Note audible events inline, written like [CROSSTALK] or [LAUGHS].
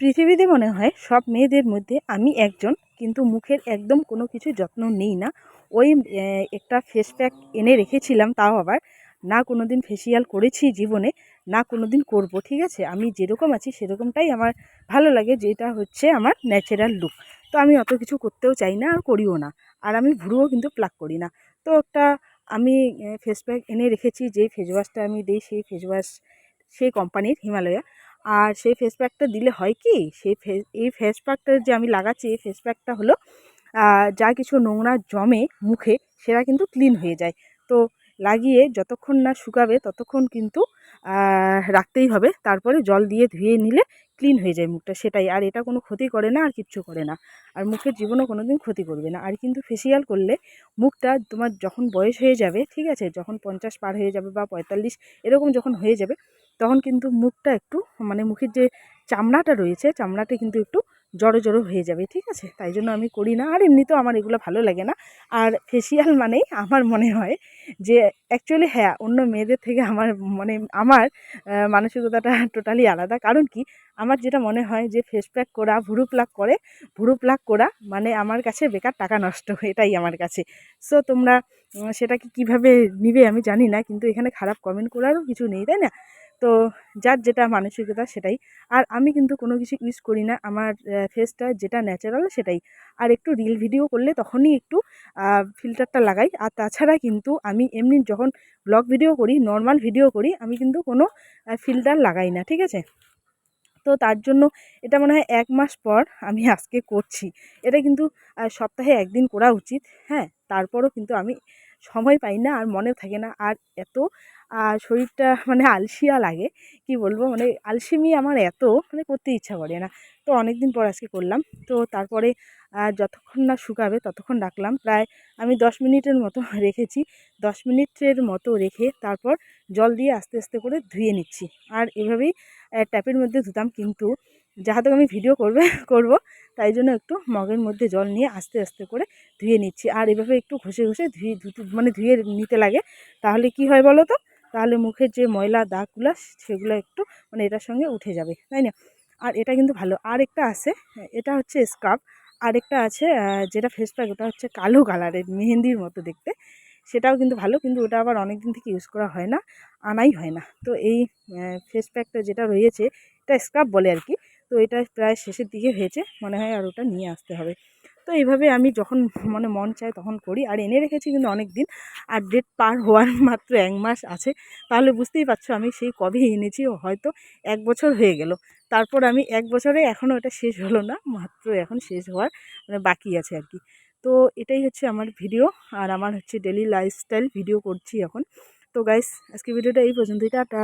পৃথিবীতে মনে হয় সব মেয়েদের মধ্যে আমি একজন, কিন্তু মুখের একদম কোনো কিছু যত্ন নেই না। ওই একটা ফেস প্যাক এনে রেখেছিলাম, তাও আবার না কোনো দিন ফেসিয়াল করেছি জীবনে, না কোনো দিন করব, ঠিক আছে? আমি যেরকম আছি সেরকমটাই আমার ভালো লাগে, যেটা হচ্ছে আমার ন্যাচারাল লুক তো আমি অত কিছু করতেও চাই না আর করিও না। আর আমি ভুরুও কিন্তু প্লাক করি না। তো একটা আমি ফেস প্যাক এনে রেখেছি যে ফেস ওয়াশটা আমি দিই, সেই ফেস ওয়াশ সেই কোম্পানির হিমালয়া। আর সেই ফেস প্যাকটা দিলে হয় কি? সেই ফেস এই ফেস প্যাকটা যে আমি লাগাচ্ছি, এই ফেস প্যাকটা হলো যা কিছু নোংরা জমে মুখে, সেটা কিন্তু ক্লিন হয়ে যায়। তো লাগিয়ে যতক্ষণ না শুকাবে, ততক্ষণ কিন্তু রাখতেই হবে। তারপরে জল দিয়ে ধুয়ে নিলে ক্লিন হয়ে যায় মুখটা, সেটাই। আর এটা কোনো ক্ষতি করে না, আর কিচ্ছু করে না। আর মুখের জীবনও কোনো দিন ক্ষতি করবে না। আর কিন্তু ফেসিয়াল করলে মুখটা তোমার যখন বয়স হয়ে যাবে, ঠিক আছে? যখন পঞ্চাশ পার হয়ে যাবে বা পঁয়তাল্লিশ, এরকম যখন হয়ে যাবে তখন কিন্তু মুখটা একটু মানে মুখের যে চামড়াটা রয়েছে, চামড়াটা কিন্তু একটু জড়ো জড়ো হয়ে যাবে, ঠিক আছে? তাই জন্য আমি করি না। আর এমনিতেও আমার এগুলো ভালো লাগে না। আর ফেসিয়াল মানেই আমার মনে হয় যে অ্যাকচুয়ালি হ্যাঁ অন্য মেয়েদের থেকে আমার মানে আমার মানসিকতাটা টোটালি আলাদা। কারণ কি? আমার যেটা মনে হয় যে ফেস প্যাক করা, ভুরু প্লাক করে, ভুরু প্লাক করা মানে আমার কাছে বেকার টাকা নষ্ট, এটাই আমার কাছে। সো তোমরা সেটাকে কীভাবে নিবে আমি জানি না, কিন্তু এখানে খারাপ কমেন্ট করারও কিছু নেই, তাই না? তো যার যেটা মানসিকতা সেটাই। আর আমি কিন্তু কোনো কিছু ইউজ করি না। আমার ফেসটা যেটা ন্যাচারাল সেটাই। আর একটু রিল ভিডিও করলে তখনই একটু ফিল্টারটা লাগাই। আর তাছাড়া কিন্তু আমি এমনি যখন ব্লগ ভিডিও করি নর্মাল ভিডিও করি, আমি কিন্তু কোনো ফিল্টার লাগাই না। ঠিক আছে? তো তার জন্য এটা মনে হয় এক মাস পর আমি আজকে করছি। এটা কিন্তু সপ্তাহে একদিন করা উচিত। হ্যাঁ তারপরও কিন্তু আমি সময় পাই না আর মনে থাকে না। আর এত শরীরটা মানে আলসিয়া লাগে, কি বলব? মানে আলসেমি আমার এত মানে করতে ইচ্ছা করে না। তো অনেক দিন পর আজকে করলাম। তো তারপরে যতক্ষণ না শুকাবে ততক্ষণ রাখলাম। প্রায় আমি দশ মিনিটের মতো [LAUGHS] রেখেছি। দশ মিনিটের মতো রেখে তারপর জল দিয়ে আস্তে আস্তে করে ধুয়ে নিচ্ছি। আর এভাবেই ট্যাপের মধ্যে ধুতাম, কিন্তু যাহাতে আমি ভিডিও করবে, করব, তাই জন্য একটু মগের মধ্যে জল নিয়ে আস্তে আস্তে করে ধুয়ে নিচ্ছি। আর এভাবে একটু ঘষে ঘষে ধুয়ে মানে ধুয়ে নিতে লাগে। তাহলে কি হয় বলো তো তাহলে মুখের যে ময়লা দাগগুলো, সেগুলো একটু মানে এটার সঙ্গে উঠে যাবে, তাই না? আর এটা কিন্তু ভালো। আর একটা আছে, এটা হচ্ছে স্কার্ফ আরেকটা আছে যেটা ফেস প্যাক ওটা হচ্ছে কালো কালারের মেহেন্দির মতো দেখতে। সেটাও কিন্তু ভালো, কিন্তু ওটা আবার অনেক দিন থেকে ইউজ করা হয় না, আনাই হয় না। তো এই ফেস প্যাকটা যেটা রয়েছে, এটা স্ক্রাব বলে আর কি। তো এটা প্রায় শেষের দিকে হয়েছে, মনে হয় আর ওটা নিয়ে আসতে হবে। তো এইভাবে আমি যখন মানে মন চায় তখন করি, আর এনে রেখেছি কিন্তু অনেক দিন আর ডেট পার হওয়ার [LAUGHS] মাত্র এক মাস আছে। তাহলে বুঝতেই পারছ আমি সেই কবে এনেছি হয়তো এক বছর হয়ে গেল। তারপর আমি এক বছরে এখনও এটা শেষ হলো না, মাত্র এখন শেষ হওয়ার মানে বাকি আছে আর কি। তো এটাই হচ্ছে আমার ভিডিও আর আমার হচ্ছে ডেলি লাইফস্টাইল ভিডিও করছি এখন। তো গাইস আজকে ভিডিওটা এই পর্যন্তই, টাটা।